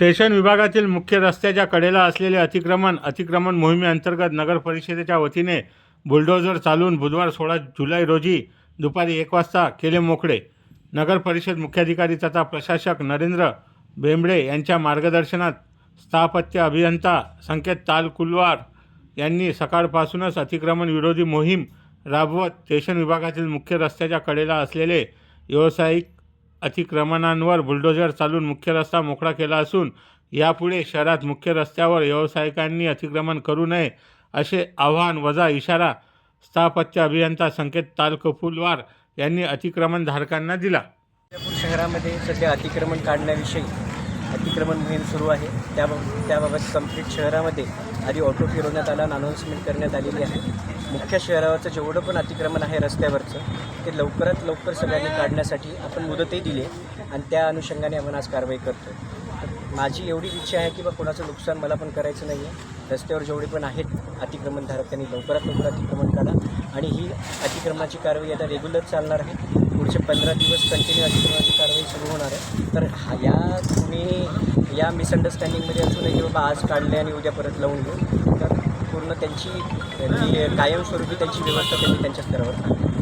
Station विभागातील मुख्य रस्त्याच्या कडेला असलेले अतिक्रमण अतिक्रमण मोहिमेअंतर्गत नगर परिषदेच्या वतीने बुलडोझर चालवून बुधवार सोळा जुलै रोजी दुपारी एक वाजता केले मोकळे. नगर परिषद मुख्याधिकारी तथा प्रशासक नरेंद्र बेंबडे यांच्या मार्गदर्शनात स्थापत्य अभियंता संकेत तालकुलवार यांनी सकाळपासूनच अतिक्रमण विरोधी मोहीम राबवत स्टेशन विभागातील मुख्य रस्त्याच्या कडेला असलेले व्यावसायिक अतिक्रमणांवर बुलडोझर चालून मुख्य रस्ता मोकळा केला असून यापुढे शहरात मुख्य रस्त्यावर व्यावसायिकांनी अतिक्रमण करू नये असे आव्हान वजा इशारा स्थापत्य अभियंता संकेत तालकफुलवार यांनी अतिक्रमणधारकांना दिला. विजापूर शहरामध्ये सध्या अतिक्रमण काढण्याविषयी अतिक्रमण मोहीम सुरू आहे. त्याबाबत त्याबाबत कंप्लीट शहरामध्ये आधी ऑटो फिरवण्यात आला अनाऊन्समेंट करण्यात आलेली आहे. मुख्य शहरावरचं जेवढं पण अतिक्रमण आहे रस्त्यावरचं ते लवकरात लवकर सगळ्यांनी काढण्यासाठी आपण मुदतही दिली आणि त्या अनुषंगाने आपण आज कारवाई करतो माझी एवढी इच्छा आहे की बा कोणाचं नुकसान मला पण करायचं नाही आहे रस्त्यावर जेवढे पण आहेत अतिक्रमणधारक त्यांनी लवकरात लवकर अतिक्रमण काढा. आणि ही अतिक्रमणाची कारवाई आता रेग्युलर चालणार आहे. पुढचे पंधरा दिवस कंटिन्यू अतिक्रमणाची कारवाई सुरू होणार आहे. तर हा या तुम्ही या मिसअंडरस्टँडिंगमध्ये असू नये की बाबा आज काढले आणि उद्या परत लावून घेऊ. तर पूर्ण त्यांची जी कायमस्वरूपी त्यांची व्यवस्था त्यांनी त्यांच्या स्तरावर करावी.